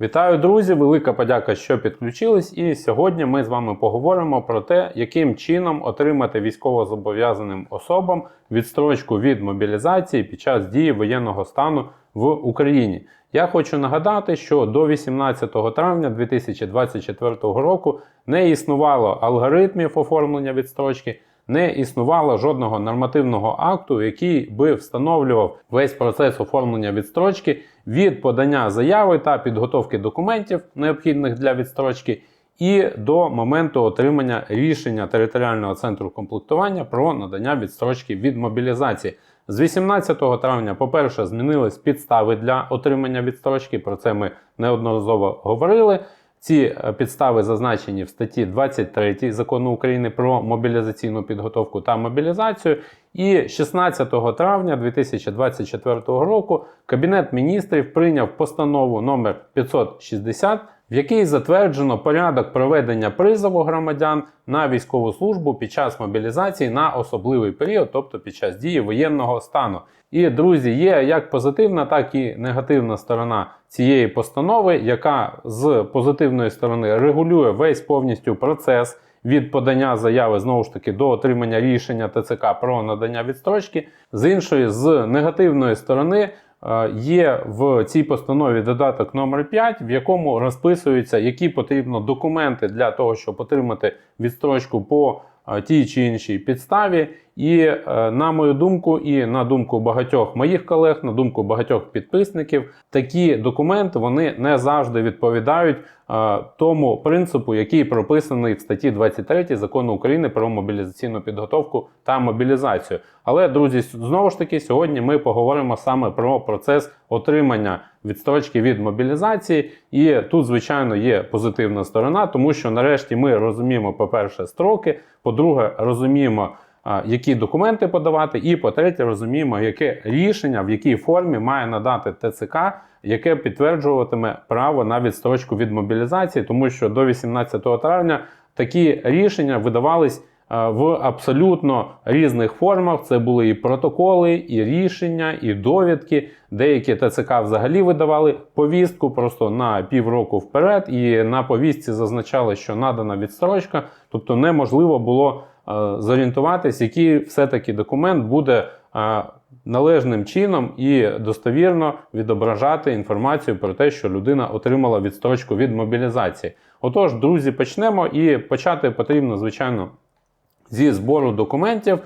Вітаю, друзі! Велика подяка, що підключились. І сьогодні ми з вами поговоримо про те, яким чином отримати військовозобов'язаним особам відстрочку від мобілізації під час дії воєнного стану в Україні. Я хочу нагадати, що до 18 травня 2024 року не існувало алгоритмів оформлення відстрочки, не існувало жодного нормативного акту, який би встановлював весь процес оформлення відстрочки від подання заяви та підготовки документів, необхідних для відстрочки, і до моменту отримання рішення територіального центру комплектування про надання відстрочки від мобілізації. З 18 травня, по-перше, змінились підстави для отримання відстрочки. Про це ми неодноразово говорили. Ці е, підстави зазначені в статті 23 закону України про мобілізаційну підготовку та мобілізацію. І 16 травня 2024 року Кабінет міністрів прийняв постанову номер 560, в якій затверджено порядок проведення призову громадян на військову службу під час мобілізації на особливий період, тобто під час дії воєнного стану. І друзі, є як позитивна, так і негативна сторона цієї постанови, яка з позитивної сторони регулює весь повністю процес від подання заяви знову ж таки до отримання рішення ТЦК про надання відстрочки. З іншої, з негативної сторони. Е, Є в цій постанові додаток номер 5, в якому розписуються, які потрібно документи для того, щоб отримати відстрочку по тій чи іншій підставі. І е, на мою думку, і на думку багатьох моїх колег, на думку багатьох підписників, такі документи вони не завжди відповідають е, тому принципу, який прописаний в статті 23 закону України про мобілізаційну підготовку та мобілізацію. Але друзі, знову ж таки, сьогодні ми поговоримо саме про процес отримання відстрочки від мобілізації. І тут, звичайно, є позитивна сторона, тому що нарешті ми розуміємо, по-перше, строки, по-друге, розуміємо які документи подавати, і по-третє, розуміємо, яке рішення в якій формі має надати ТЦК, яке підтверджуватиме право на відстрочку від мобілізації, тому що до 18 травня такі рішення видавались в абсолютно різних формах. Це були і протоколи, і рішення, і довідки. Деякі ТЦК взагалі видавали повістку просто на півроку вперед, і на повістці зазначали, що надана відстрочка, тобто неможливо було е, зорієнтуватись, який все-таки документ буде е, належним чином і достовірно відображати інформацію про те, що людина отримала відстрочку від мобілізації. Отож, друзі, почнемо і почати потрібно, звичайно, зі збору документів.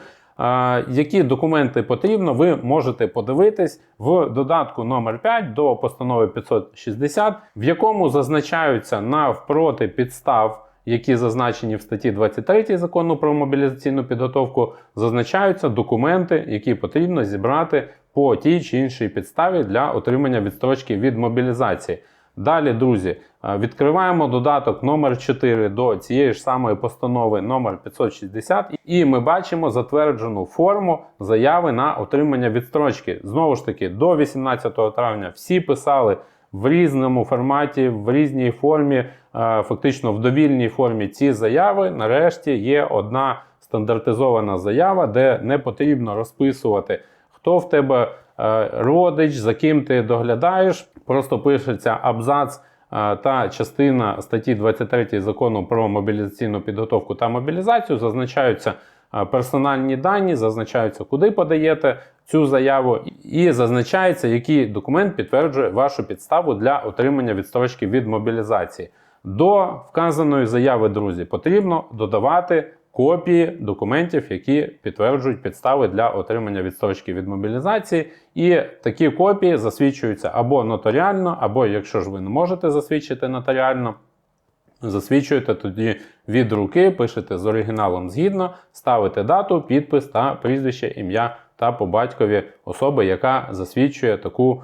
Які документи потрібно, ви можете подивитись в додатку номер 5 до постанови 560, в якому зазначаються навпроти підстав, які зазначені в статті 23 закону про мобілізаційну підготовку, зазначаються документи, які потрібно зібрати по тій чи іншій підставі для отримання відстрочки від мобілізації. Далі, друзі, е, відкриваємо додаток номер 4 до цієї ж самої постанови номер 560 і ми бачимо затверджену форму заяви на отримання відстрочки. Знову ж таки, до 18 травня всі писали в різному форматі, в різній формі, е, фактично в довільній формі ці заяви. Нарешті є одна стандартизована заява, де не потрібно розписувати, хто в тебе родич, за ким ти доглядаєш. Просто пишеться абзац е, та частина статті 23 закону про мобілізаційну підготовку та мобілізацію. Зазначаються е, персональні дані, зазначаються, куди подаєте цю заяву, і зазначається, який документ підтверджує вашу підставу для отримання відстрочки від мобілізації. До вказаної заяви, друзі, потрібно додавати копії документів, які підтверджують підстави для отримання відстрочки від мобілізації. І такі копії засвідчуються або нотаріально, або якщо ж ви не можете засвідчити нотаріально, засвідчуєте тоді від руки, пишете з оригіналом згідно, ставите дату, підпис та прізвище, ім'я та по батькові особи, яка засвідчує таку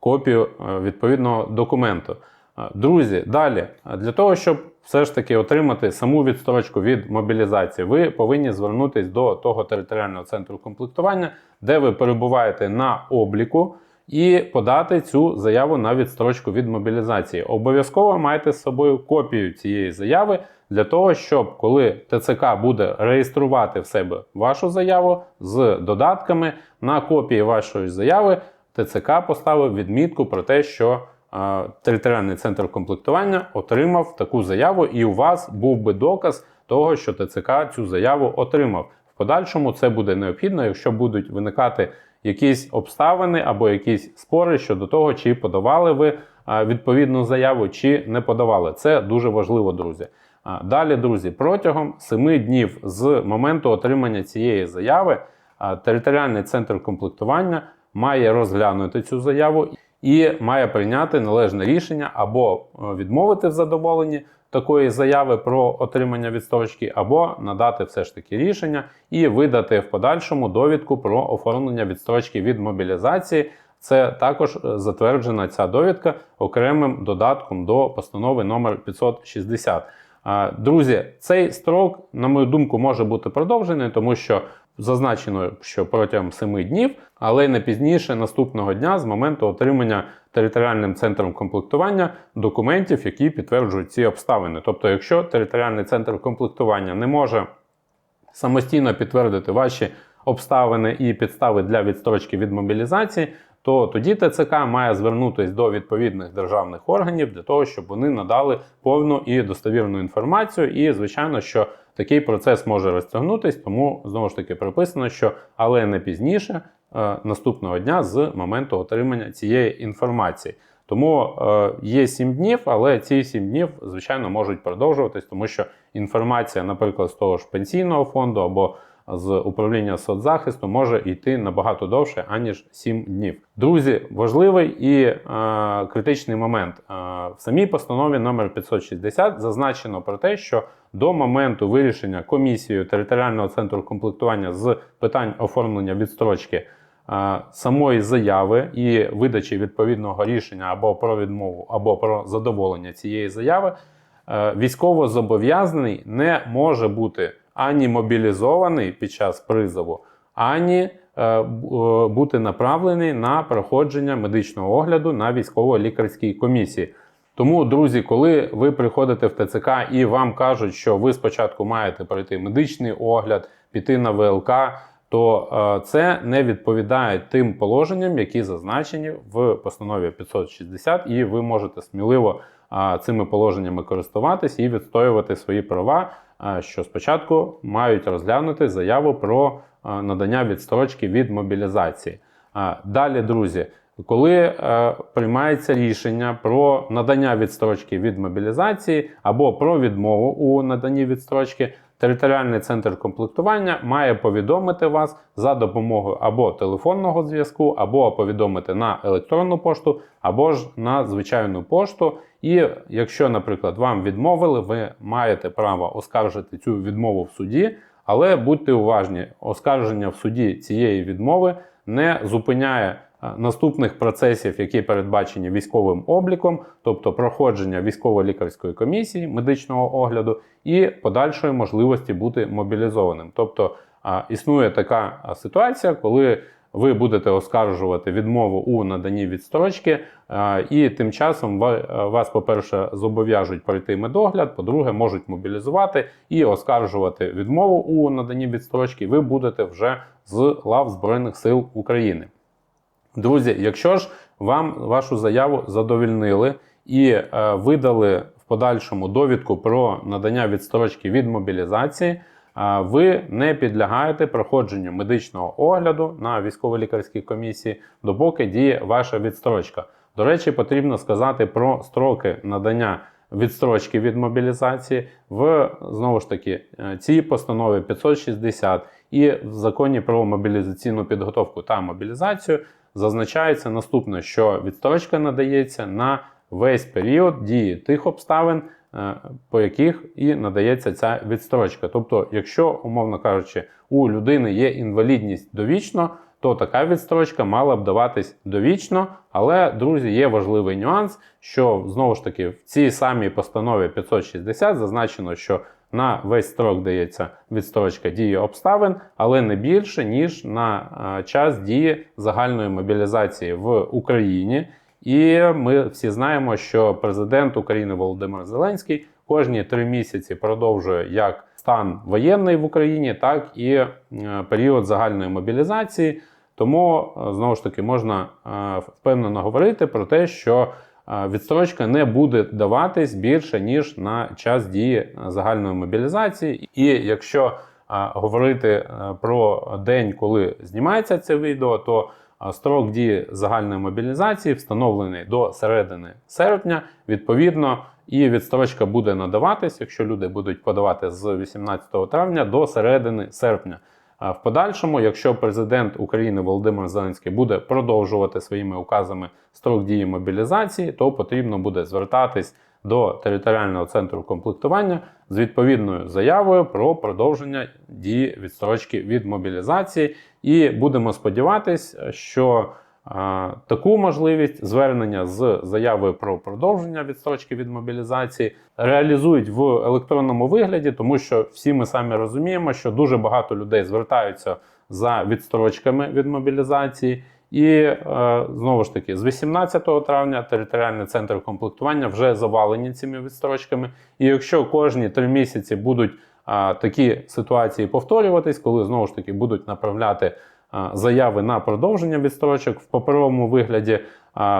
копію е, відповідного документу. Е, Друзі, далі, для того, щоб все ж таки отримати саму відстрочку від мобілізації, ви повинні звернутися до того територіального центру комплектування, де ви перебуваєте на обліку, і подати цю заяву на відстрочку від мобілізації. Обов'язково майте з собою копію цієї заяви для того, щоб коли ТЦК буде реєструвати в себе вашу заяву з додатками на копії вашої заяви, ТЦК поставив відмітку про те, що територіальний центр комплектування отримав таку заяву, і у вас був би доказ того, що ТЦК цю заяву отримав. В подальшому це буде необхідно, якщо будуть виникати якісь обставини або якісь спори щодо того, чи подавали ви відповідну заяву, чи не подавали. Це дуже важливо, друзі. Далі, друзі, протягом 7 днів з моменту отримання цієї заяви територіальний центр комплектування має розглянути цю заяву і має прийняти належне рішення або е, відмовити в задоволенні такої заяви про отримання відстрочки, або надати все ж таки рішення і видати в подальшому довідку про оформлення відстрочки від мобілізації. Це також е, затверджена ця довідка окремим додатком до постанови номер 560. А, Друзі, цей строк, на мою думку, може бути продовжений, тому що зазначено, що протягом 7 днів, але не пізніше наступного дня з моменту отримання територіальним центром комплектування документів, які підтверджують ці обставини. Тобто, якщо територіальний центр комплектування не може самостійно підтвердити ваші обставини і підстави для відстрочки від мобілізації, то тоді ТЦК має звернутися до відповідних державних органів для того, щоб вони надали повну і достовірну інформацію. І, звичайно, що такий процес може розтягнутись, тому знову ж таки прописано, що але не пізніше е, наступного дня з моменту отримання цієї інформації. Тому е, є 7 днів, але ці 7 днів, звичайно, можуть продовжуватись, тому що інформація, наприклад, з того ж пенсійного фонду або з управління соцзахисту може йти набагато довше, аніж 7 днів. Друзі, важливий і е, критичний момент. Е, в самій постанові номер 560 зазначено про те, що до моменту вирішення комісією територіального центру комплектування з питань оформлення відстрочки е, самої заяви і видачі відповідного рішення або про відмову, або про задоволення цієї заяви, е, військовозобов'язаний не може бути ані мобілізований під час призову, ані е, бути направлений на проходження медичного огляду на військово-лікарській комісії. Тому, друзі, коли ви приходите в ТЦК і вам кажуть, що ви спочатку маєте пройти медичний огляд, піти на ВЛК, то е, це не відповідає тим положенням, які зазначені в постанові 560, і ви можете сміливо е, цими положеннями користуватись і відстоювати свої права що спочатку мають розглянути заяву про надання відстрочки від мобілізації. Далі, друзі, коли е, приймається рішення про надання відстрочки від мобілізації або про відмову у наданні відстрочки, територіальний центр комплектування має повідомити вас за допомогою або телефонного зв'язку, або повідомити на електронну пошту, або ж на звичайну пошту. І якщо, наприклад, вам відмовили, ви маєте право оскаржити цю відмову в суді, але будьте уважні, оскарження в суді цієї відмови не зупиняє наступних процесів, які передбачені військовим обліком, тобто проходження військово-лікарської комісії, медичного огляду і подальшої можливості бути мобілізованим. Тобто існує така ситуація, коли ви будете оскаржувати відмову у наданні відстрочки, і тим часом вас, по-перше, зобов'яжуть пройти медогляд, по-друге, можуть мобілізувати і оскаржувати відмову у наданні відстрочки. Ви будете вже з лав Збройних сил України. Друзі, якщо ж вам вашу заяву задовільнили і е, видали в подальшому довідку про надання відстрочки від мобілізації ви не підлягаєте проходженню медичного огляду на військово-лікарській комісії, допоки діє ваша відстрочка. До речі, потрібно сказати про строки надання відстрочки від мобілізації в знову ж таки е, цій постанові 560 і в законі про мобілізаційну підготовку та мобілізацію зазначається наступне, що відстрочка надається на весь період дії тих обставин, Е, по яких і надається ця відстрочка. Тобто, якщо, умовно кажучи, у людини є інвалідність довічно, то така відстрочка мала б даватись довічно. Але, друзі, є важливий нюанс, що знову ж таки в цій самій постанові 560 зазначено, що на весь строк дається відстрочка дії обставин, але не більше, ніж на е, час дії загальної мобілізації в Україні. І ми всі знаємо, що президент України Володимир Зеленський кожні три місяці продовжує як стан воєнний в Україні, так і е, період загальної мобілізації. Тому е, знову ж таки можна впевнено говорити про те, що відстрочка не буде даватись більше ніж на час дії загальної мобілізації. І якщо говорити е, про день, коли знімається це відео, то строк дії загальної мобілізації встановлений до середини серпня. Відповідно, і відстрочка буде надаватись, якщо люди будуть подавати з 18 травня до середини серпня. В подальшому, якщо президент України Володимир Зеленський буде продовжувати своїми указами строк дії мобілізації, то потрібно буде звертатись до територіального центру комплектування з відповідною заявою про продовження дії відстрочки від мобілізації. І будемо сподіватись, що таку можливість звернення з заявою про продовження відстрочки від мобілізації реалізують в електронному вигляді, тому що всі ми самі розуміємо, що дуже багато людей звертаються за відстрочками від мобілізації. І е, знову ж таки, з 18 травня територіальний центр комплектування вже завалені цими відстрочками. І якщо кожні три місяці будуть такі ситуації повторюватись, коли знову ж таки будуть направляти заяви на продовження відстрочок в паперовому вигляді,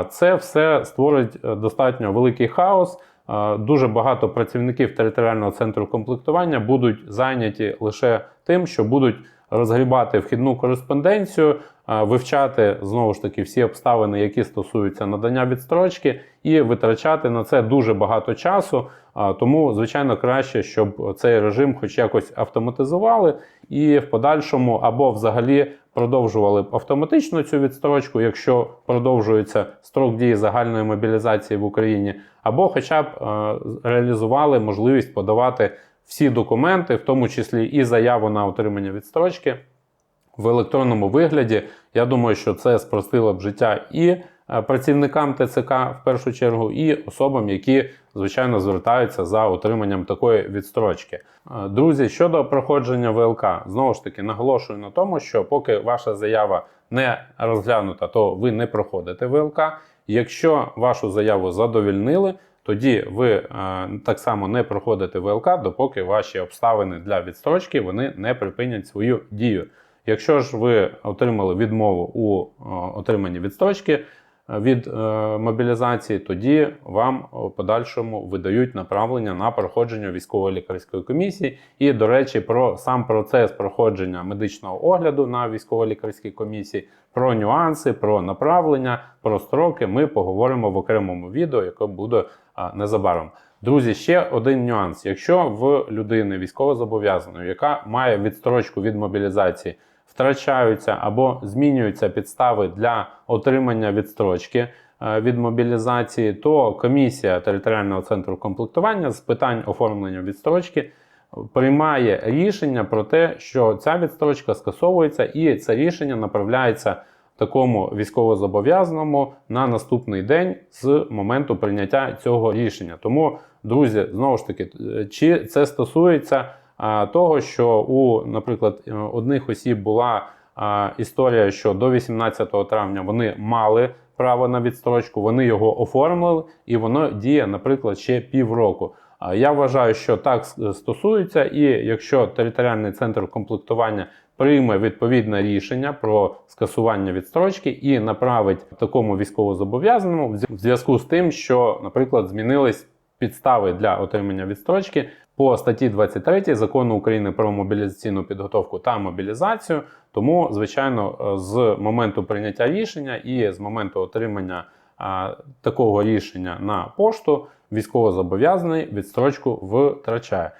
це все створить е, достатньо великий хаос. Дуже багато працівників територіального центру комплектування будуть зайняті лише тим, що будуть розгрібати вхідну кореспонденцію, вивчати знову ж таки всі обставини, які стосуються надання відстрочки, і витрачати на це дуже багато часу. Тому, звичайно, краще, щоб цей режим хоч якось автоматизували і в подальшому або взагалі продовжували б автоматично цю відстрочку, якщо продовжується строк дії загальної мобілізації в Україні, або хоча б реалізували можливість подавати всі документи, в тому числі і заяву на отримання відстрочки в електронному вигляді. Я думаю, що це спростило б життя і е, працівникам ТЦК в першу чергу, і особам, які звичайно звертаються за отриманням такої відстрочки. Е, Друзі, щодо проходження ВЛК, знову ж таки наголошую на тому, що поки ваша заява не розглянута, то ви не проходите ВЛК. Якщо вашу заяву задовільнили, тоді ви е, так само не проходите ВЛК, допоки ваші обставини для відстрочки вони не припинять свою дію. Якщо ж ви отримали відмову у е, отриманні відстрочки е, від е, мобілізації, тоді вам у подальшому видають направлення на проходження військово-лікарської комісії. І, до речі, про сам процес проходження медичного огляду на військово-лікарській комісії, про нюанси, про направлення, про строки ми поговоримо в окремому відео, яке буде незабаром. Друзі, ще один нюанс. Якщо в людини військовозобов'язаної, яка має відстрочку від мобілізації, втрачаються або змінюються підстави для отримання відстрочки е, від мобілізації, то комісія територіального центру комплектування з питань оформлення відстрочки приймає рішення про те, що ця відстрочка скасовується, і це рішення направляється такому військовозобов'язаному на наступний день з моменту прийняття цього рішення. Тому, друзі, знову ж таки, е, чи це стосується того, що у, наприклад, е, одних осіб була історія, що до 18 травня вони мали право на відстрочку, вони його оформили, і воно діє, наприклад, ще півроку. Я вважаю, що так стосується, і якщо територіальний центр комплектування прийме відповідне рішення про скасування відстрочки і направить такому військовозобов'язаному в зв'язку з тим, що, наприклад, змінились підстави для отримання відстрочки по статті 23 закону України про мобілізаційну підготовку та мобілізацію. Тому, звичайно, е, з моменту прийняття рішення і з моменту отримання а, такого рішення на пошту військовозобов'язаний відстрочку втрачає.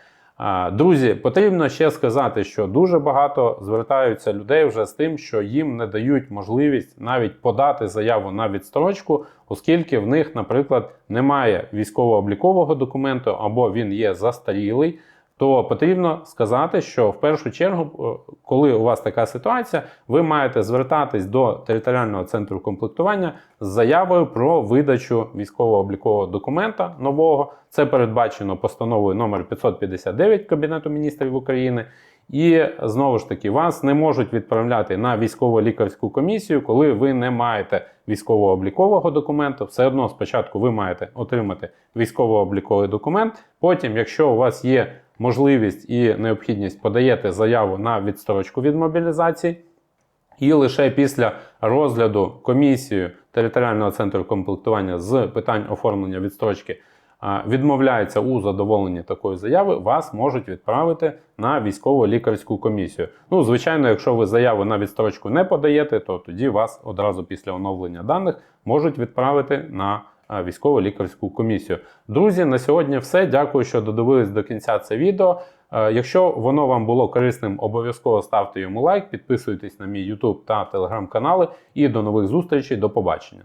Друзі, потрібно ще сказати, що дуже багато звертаються людей вже з тим, що їм не дають можливість навіть подати заяву на відстрочку, оскільки в них, наприклад, немає військово-облікового документу або він є застарілий. То потрібно сказати, що в першу чергу, е, коли у вас така ситуація, ви маєте звертатись до територіального центру комплектування з заявою про видачу військово-облікового документа нового. Це передбачено постановою номер 559 Кабінету міністрів України. І знову ж таки, вас не можуть відправляти на військово-лікарську комісію, коли ви не маєте військово-облікового документу. Все одно спочатку ви маєте отримати військово-обліковий документ. Потім, якщо у вас є можливість і необхідність, подаєте заяву на відстрочку від мобілізації. І лише після розгляду комісією територіального центру комплектування з питань оформлення відстрочки відмовляється у задоволенні такої заяви, вас можуть відправити на військово лікарську комісію. Ну, звичайно, якщо ви заяву на відстрочку не подаєте, то тоді вас одразу після оновлення даних можуть відправити на а, військово-лікарську комісію. Друзі, на сьогодні все. Дякую, що додивились до кінця це відео. Е, Якщо воно вам було корисним, обов'язково ставте йому лайк, підписуйтесь на мій YouTube та телеграм канали. І до нових зустрічей. До побачення.